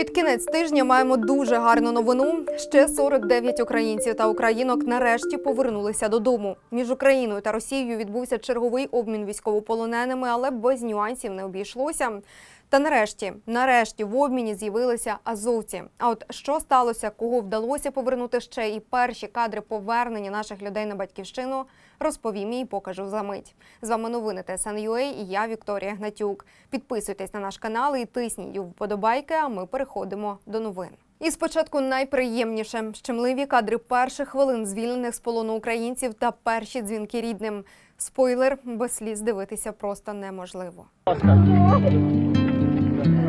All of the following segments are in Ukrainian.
Під кінець тижня маємо дуже гарну новину. Ще 49 українців та українок нарешті повернулися додому. Між Україною та Росією відбувся черговий обмін військовополоненими, але без нюансів не обійшлося. Та нарешті, нарешті, в обміні з'явилися азовці. А от що сталося, кого вдалося повернути ще і перші кадри повернення наших людей на батьківщину, розповім і покажу за мить. З вами новини ТСН.UA і я Вікторія Гнатюк. Підписуйтесь на наш канал і тисніть вподобайки. А ми переходимо до новин. І спочатку найприємніше щемливі кадри перших хвилин звільнених з полону українців та перші дзвінки рідним. Спойлер без сліз дивитися просто неможливо.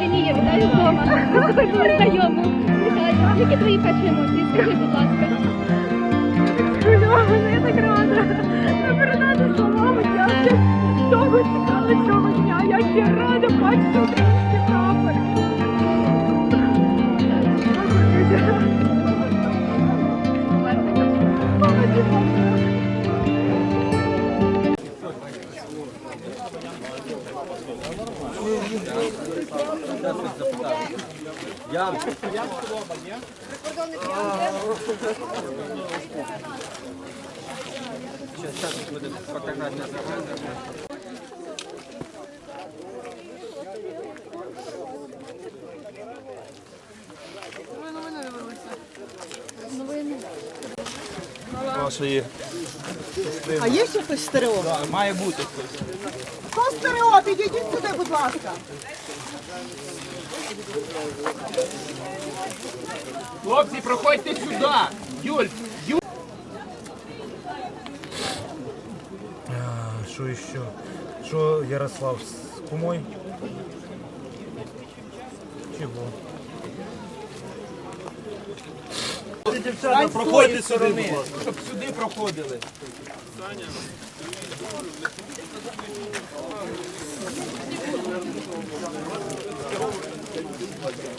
Лінія, вітаю вдома. Також знайому. Вітаю. Які твої перші емоції? Скажи, будь ласка. Хвильована, я так рада. Не передати словами, дякую. довго чекала цього дня. Я ще рада бачити Вашої А є ще хтось стерео? має бути хтось. Підійдіть сюди, будь ласка. Хлопці, проходьте сюди! Юль! Юль! Що ще? Що Ярослав з кумой? Чого? Дівчата, проходьте сюди, будь ласка. Щоб сюди проходили. Складно Thank you.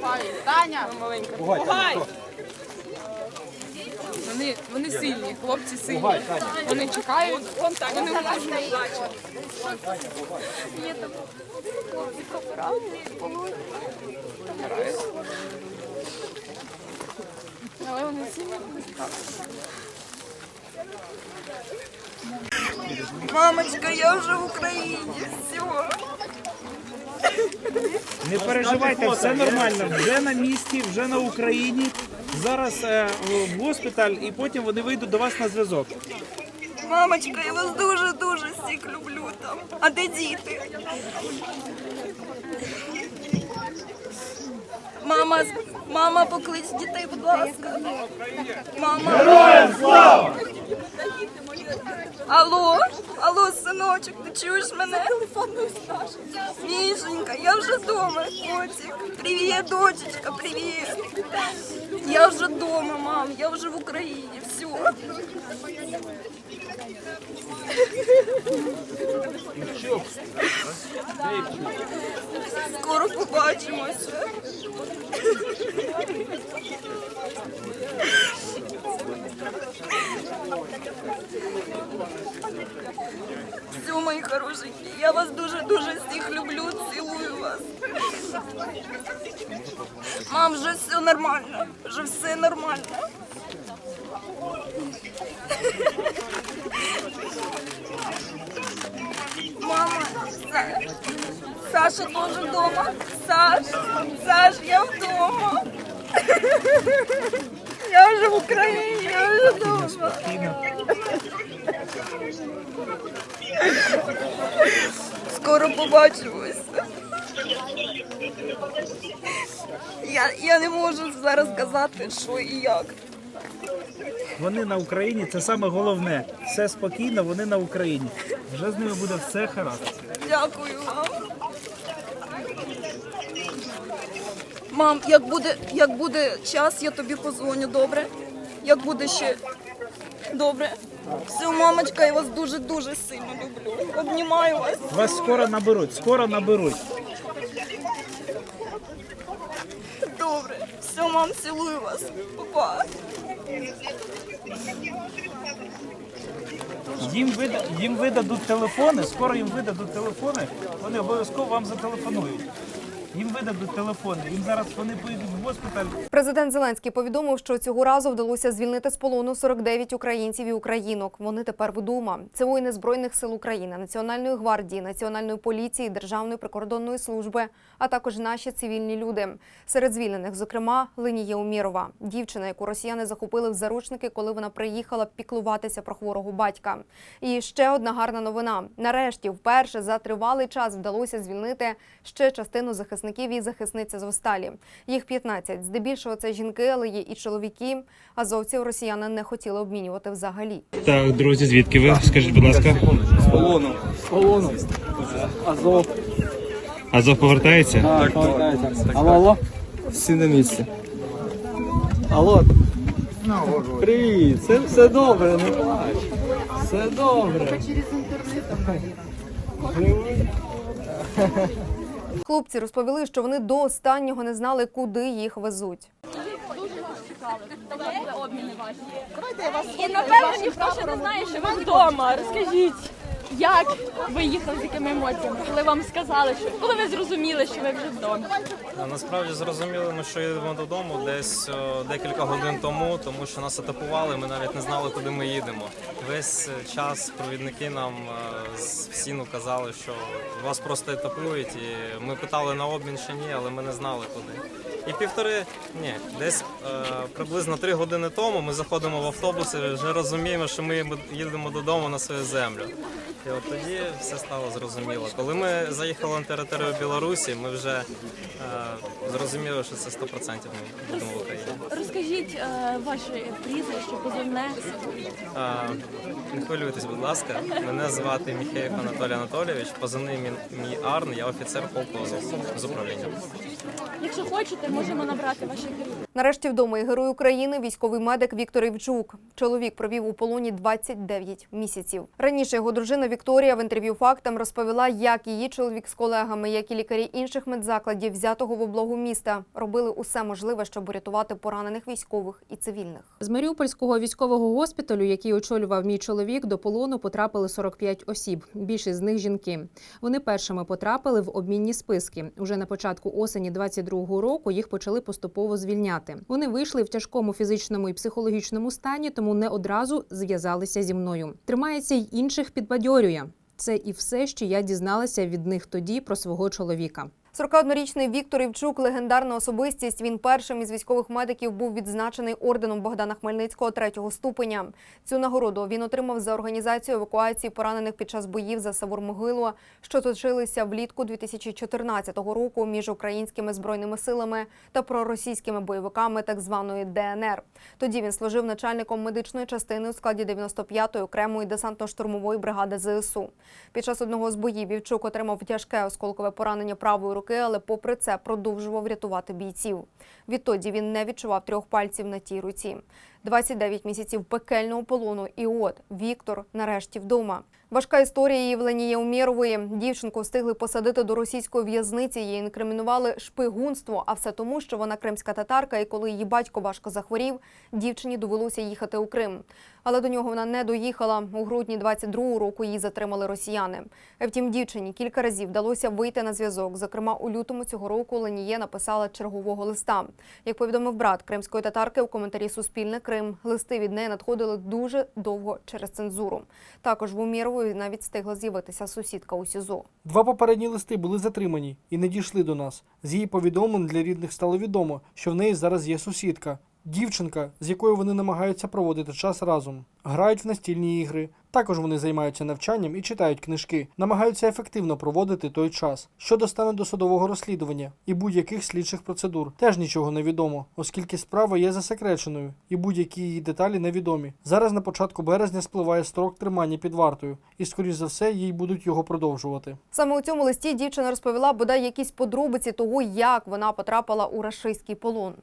Чекали. Таня! Маленька. Вони, вони сильні, хлопці сильні. Вони чекають, вони можуть. Є там хлопці. Помирають. Але вони сильні, вони чекають. Мамочка, я вже в Україні. Все. Не переживайте, все нормально. Вже на місці, вже на Україні. Зараз е, в госпіталь і потім вони вийдуть до вас на зв'язок. Мамочка, я вас дуже-дуже всіх люблю там. А де діти? Мама, мама, поклич дітей, будь ласка. Мама. Героям слава! Алло, алло, синочок, ти чуєш мене? Мішенька, я вже вдома, котик. Привіт, дочечка, привіт. Я вже вдома, Мам, я вже в Україні, все. Скоро побачимося. Хорошенькі, я вас дуже-дуже всіх люблю, цілую вас. Мам, вже все нормально, вже все нормально. Мама, Са- Саша теж вдома. Саш, Саш, я вдома. Я вже в Україні, я вже вдома. Скоро побачимося. Я, я не можу зараз сказати, що і як. Вони на Україні, це саме головне. Все спокійно, вони на Україні. Вже з ними буде все хорошо. Дякую вам. Мам, як буде, як буде час, я тобі позвоню, добре? Як буде ще добре? Все, мамочка, я вас дуже-дуже сильно люблю. Обнімаю вас. Вас скоро наберуть, скоро наберуть. Добре. Все, мам, цілую вас. Папа. Їм, вида, їм видадуть телефони, скоро їм видадуть телефони, вони обов'язково вам зателефонують. Їм видадуть телефони, їм зараз вони поїдуть в госпіталь. Президент Зеленський повідомив, що цього разу вдалося звільнити з полону 49 українців і українок. Вони тепер вдома. Це воїни збройних сил України, Національної гвардії, Національної поліції, Державної прикордонної служби, а також наші цивільні люди. Серед звільнених, зокрема, Ленія Умірова, дівчина, яку росіяни захопили в заручники, коли вона приїхала піклуватися про хворого батька. І ще одна гарна новина. Нарешті, вперше за тривалий час вдалося звільнити ще частину захисників і захисниць Азовсталі. Їх 15. Здебільшого це жінки, але є і чоловіки. Азовців росіяни не хотіли обмінювати взагалі. Так, друзі, звідки ви? Скажіть, будь ласка. З полону. З полону. Азов. Азов повертається? Так, повертається. Алло, алло. Всі на місці. Алло. Привіт, це все добре, не плач. Все добре. Хлопці розповіли, що вони до останнього не знали, куди їх везуть. Дуже цікаво обміни І напевно ніхто ще не знає, що ви вдома. Розкажіть, як ви їхали з якими емоціями, коли вам сказали, що коли ви зрозуміли, що ви вже вдома. Насправді зрозуміли, ми що їдемо додому десь о, декілька годин тому, тому що нас атакували. Ми навіть не знали, куди ми їдемо. Весь е, час провідники нам е, з всіну казали, що вас просто етапують. І ми питали на обмін чи ні, але ми не знали куди. І півтори, ні, десь е, приблизно три години тому ми заходимо в автобус і вже розуміємо, що ми їдемо додому на свою землю. І от тоді все стало зрозуміло. Коли ми заїхали на територію Білорусі, ми вже е, зрозуміли, що це 100% ми будемо в Україні. Розкажіть е, ваше прізвище, позивне. Е, не хвилюйтесь, будь ласка. Мене звати Міхеєв Анатолій Анатолійович, позивний мій, Арн, я офіцер полку з управління. Якщо хочете, можемо набрати ваші керівники. Нарешті вдома і герой України, військовий медик Віктор Івчук. Чоловік провів у полоні 29 місяців. Раніше його дружина Вікторія в інтерв'ю фактам розповіла, як її чоловік з колегами, як і лікарі інших медзакладів, взятого в облогу міста, робили усе можливе, щоб урятувати поранених військових і цивільних. З Маріупольського військового госпіталю, який очолював мій чоловік, до полону потрапили 45 осіб. Більшість з них жінки. Вони першими потрапили в обмінні списки. Уже на початку осені 22-го року їх почали поступово звільняти. Вони вийшли в тяжкому фізичному і психологічному стані, тому не одразу зв'язалися зі мною. Тримається й інших підбадьорює. Це і все, що я дізналася від них тоді про свого чоловіка. 41-річний Віктор Івчук легендарна особистість. Він першим із військових медиків був відзначений орденом Богдана Хмельницького третього ступеня. Цю нагороду він отримав за організацію евакуації поранених під час боїв за Савур-Могилу, що точилися влітку 2014 року між українськими збройними силами та проросійськими бойовиками так званої ДНР. Тоді він служив начальником медичної частини у складі 95-ї окремої десантно-штурмової бригади ЗСУ. Під час одного з боїв Івчук отримав тяжке осколкове поранення правої руки, але попри це продовжував рятувати бійців. Відтоді він не відчував трьох пальців на тій руці. 29 місяців пекельного полону. І от Віктор нарешті вдома. Важка історія Євленії Умєрової. Дівчинку встигли посадити до російської в'язниці. Їй інкримінували шпигунство. А все тому, що вона кримська татарка, і коли її батько важко захворів, дівчині довелося їхати у Крим. Але до нього вона не доїхала. У грудні 22-го року її затримали росіяни. Втім, дівчині кілька разів вдалося вийти на зв'язок. Зокрема, у лютому цього року Леніє написала чергового листа. Як повідомив брат кримської татарки у коментарі Суспільне Крим, листи від неї надходили дуже довго через цензуру. Також в Умірової навіть встигла з'явитися сусідка у СІЗО. Два попередні листи були затримані і не дійшли до нас. З її повідомлень для рідних стало відомо, що в неї зараз є сусідка. Дівчинка, з якою вони намагаються проводити час разом, грають в настільні ігри. Також вони займаються навчанням і читають книжки, намагаються ефективно проводити той час. Щодо стану досудового розслідування і будь-яких слідчих процедур, теж нічого не відомо, оскільки справа є засекреченою і будь-які її деталі невідомі. Зараз на початку березня спливає строк тримання під вартою, і скоріш за все їй будуть його продовжувати. Саме у цьому листі дівчина розповіла бодай якісь подробиці того, як вона потрапила у рашистський полон.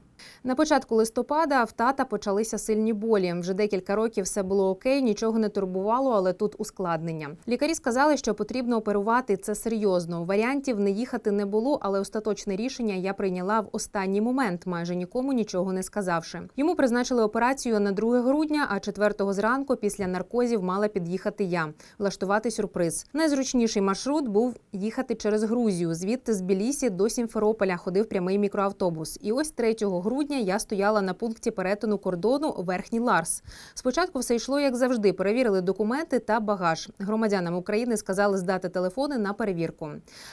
На початку листопада в тата почалися сильні болі. Вже декілька років все було окей, нічого не турбувало, але тут ускладнення. Лікарі сказали, що потрібно оперувати це серйозно. Варіантів не їхати не було, але остаточне рішення я прийняла в останній момент, майже нікому нічого не сказавши. Йому призначили операцію на 2 грудня, а 4 зранку після наркозів мала під'їхати я, влаштувати сюрприз. Найзручніший маршрут був їхати через Грузію. Звідти з Білісі до Сімферополя ходив прямий мікроавтобус. І ось 3 грудня я стояла на пункті перетину кордону Верхній Ларс. Спочатку все йшло як завжди. Перевірили документи та багаж. Громадянам України сказали здати телефони на перевірку.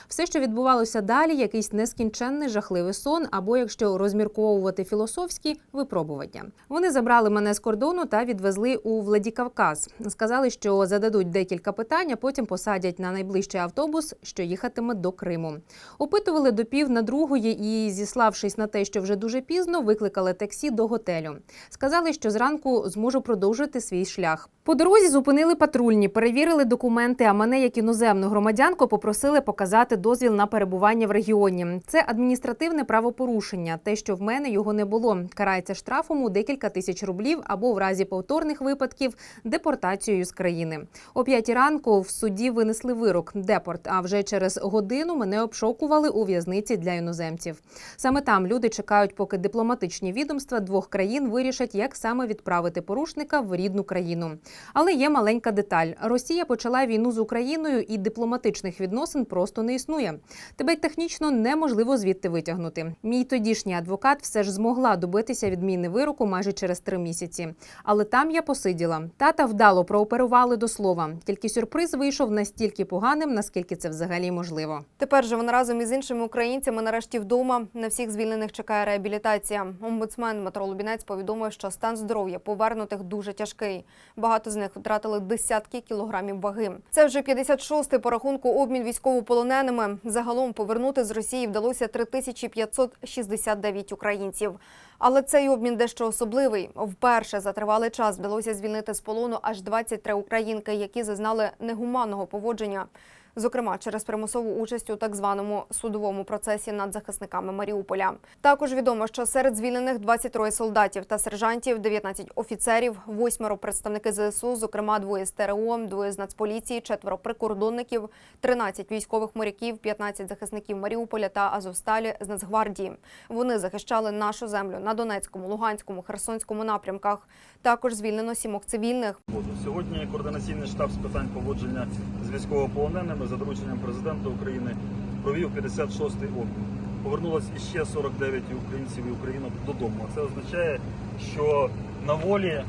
Все, що відбувалося далі, якийсь нескінченний жахливий сон, або якщо розмірковувати філософські випробування. Вони забрали мене з кордону та відвезли у Владікавказ. Сказали, що зададуть декілька питань, а потім посадять на найближчий автобус, що їхатиме до Криму. Опитували до пів на другої і, зіславшись на те, що вже дуже пізно, викликали таксі до готелю. Сказали, що зранку зможу продовжити свій шлях. По дорозі зупинили патрульні, перевірили документи. А мене, як іноземну громадянку, попросили показати дозвіл на перебування в регіоні. Це адміністративне правопорушення. Те, що в мене його не було, карається штрафом у декілька тисяч рублів або в разі повторних випадків депортацією з країни. О п'ятій ранку в суді винесли вирок депорт. А вже через годину мене обшокували у в'язниці для іноземців. Саме там люди чекають, поки дипломатичні відомства двох країн вирішать, як саме відправити порушника в рідну країну. Але є маленька деталь: Росія почала війну з Україною, і дипломатичних відносин просто не існує. Тебе технічно неможливо звідти витягнути. Мій тодішній адвокат все ж змогла добитися відміни вироку майже через три місяці. Але там я посиділа. Тата вдало прооперували до слова. Тільки сюрприз вийшов настільки поганим, наскільки це взагалі можливо. Тепер же вона разом із іншими українцями нарешті вдома. На всіх звільнених чекає реабілітація. Омбудсмен Дмитро Лубінець повідомив, що стан здоров'я повернутих дуже тяжкий. Багато з них втратили десятки кілограмів ваги. Це вже 56-й по рахунку обмін військовополоненими. Загалом повернути з Росії вдалося 3569 українців. Але цей обмін дещо особливий. Вперше за тривалий час вдалося звільнити з полону аж 23 українки, які зазнали негуманного поводження. Зокрема, через примусову участь у так званому судовому процесі над захисниками Маріуполя. Також відомо, що серед звільнених 23 солдатів та сержантів, 19 офіцерів, восьмеро представники ЗСУ, зокрема двоє з ТРО, двоє з Нацполіції, четверо прикордонників, 13 військових моряків, 15 захисників Маріуполя та Азовсталі з Нацгвардії. Вони захищали нашу землю на Донецькому, Луганському, Херсонському напрямках. Також звільнено сімох цивільних. Сьогодні координаційний штаб з питань поводження військовополоненими за дорученням президента України провів 56-й обмін. Повернулось іще 49 українців і українок додому. Це означає, що на волі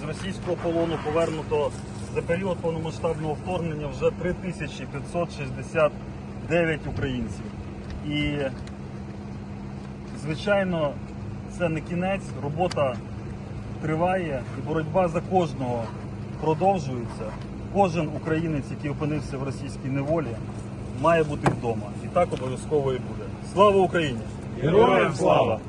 з російського полону повернуто за період повномасштабного вторгнення вже 3569 українців. І звичайно, це не кінець. Робота триває і боротьба за кожного продовжується. Кожен українець, який опинився в російській неволі, має бути вдома. І так обов'язково і буде. Слава Україні! Героям слава!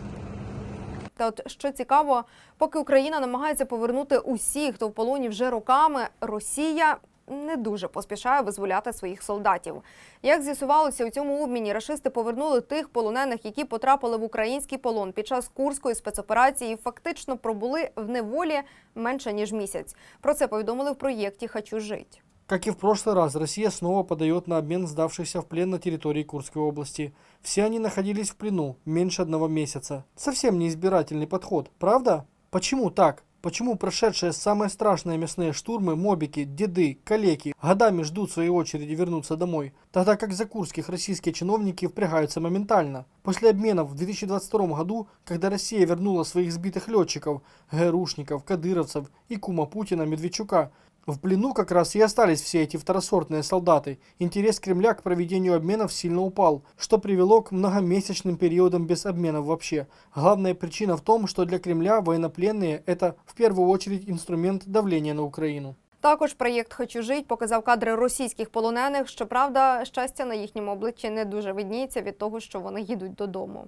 Та от що цікаво, поки Україна намагається повернути усіх, хто в полоні вже роками, Росія не дуже поспішає визволяти своїх солдатів. Як з'ясувалося, у цьому обміні рашисти повернули тих полонених, які потрапили в український полон під час курської спецоперації, і фактично пробули в неволі менше ніж місяць. Про це повідомили в проєкті Хочу жить. Как и в прошлый раз, Россия снова подает на обмен сдавшихся в плен на территории Курской области. Все они находились в плену меньше одного месяца. Совсем не избирательный подход, правда? Почему так? Почему прошедшие самые страшные мясные штурмы мобики, деды, калеки годами ждут своей очереди вернуться домой, тогда как за курских российские чиновники впрягаются моментально? После обменов в 2022 году, когда Россия вернула своих сбитых летчиков, ГРУшников, кадыровцев и кума Путина Медведчука, в плену как раз и остались все эти второсортные солдаты. Интерес Кремля к проведению обменов сильно упал, что привело к многомесячным периодам без обменов вообще. Главная причина в том, что для Кремля военнопленные – это в первую очередь инструмент давления на Украину. Також проєкт Хочу жить показав кадри російських полонених. Щоправда, щастя на їхньому обличчі не дуже видніється від того, що вони їдуть додому.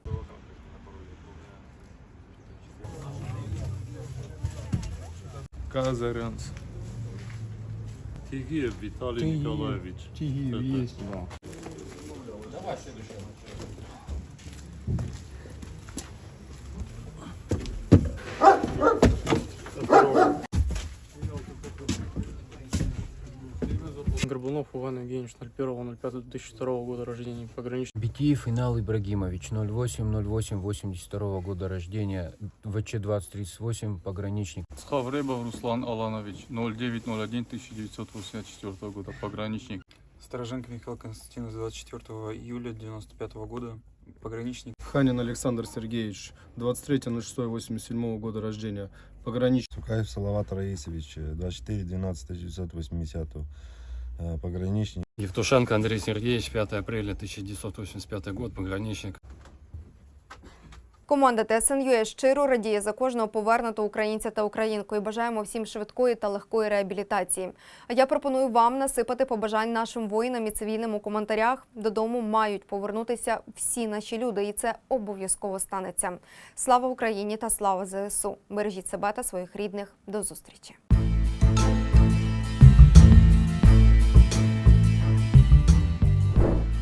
Казарянц. Тигиев Виталий Николаевич. Тигиев есть, да. Горбунов Иван Евгеньевич, 01.05.2002 года рождения, пограничник. Битиев Инал Ибрагимович, 08.08.82 года рождения, ВЧ-2038, пограничник. Схавребов Руслан Аланович, 09.01.1984 года, пограничник. Стороженко Михаил Константинович, 24 июля 95 года, пограничник. Ханин Александр Сергеевич, 23.06.87 года рождения, пограничник. Сукаев Салават Раисович, 24.12.1980, э, пограничник. Евтушенко Андрей Сергеевич, 5 апреля 1985 год, пограничник. Команда ТСНЮ щиро радіє за кожного повернутого українця та українку і бажаємо всім швидкої та легкої реабілітації. А я пропоную вам насипати побажань нашим воїнам і цивільним у коментарях. Додому мають повернутися всі наші люди, і це обов'язково станеться. Слава Україні та слава ЗСУ! Бережіть себе та своїх рідних. До зустрічі!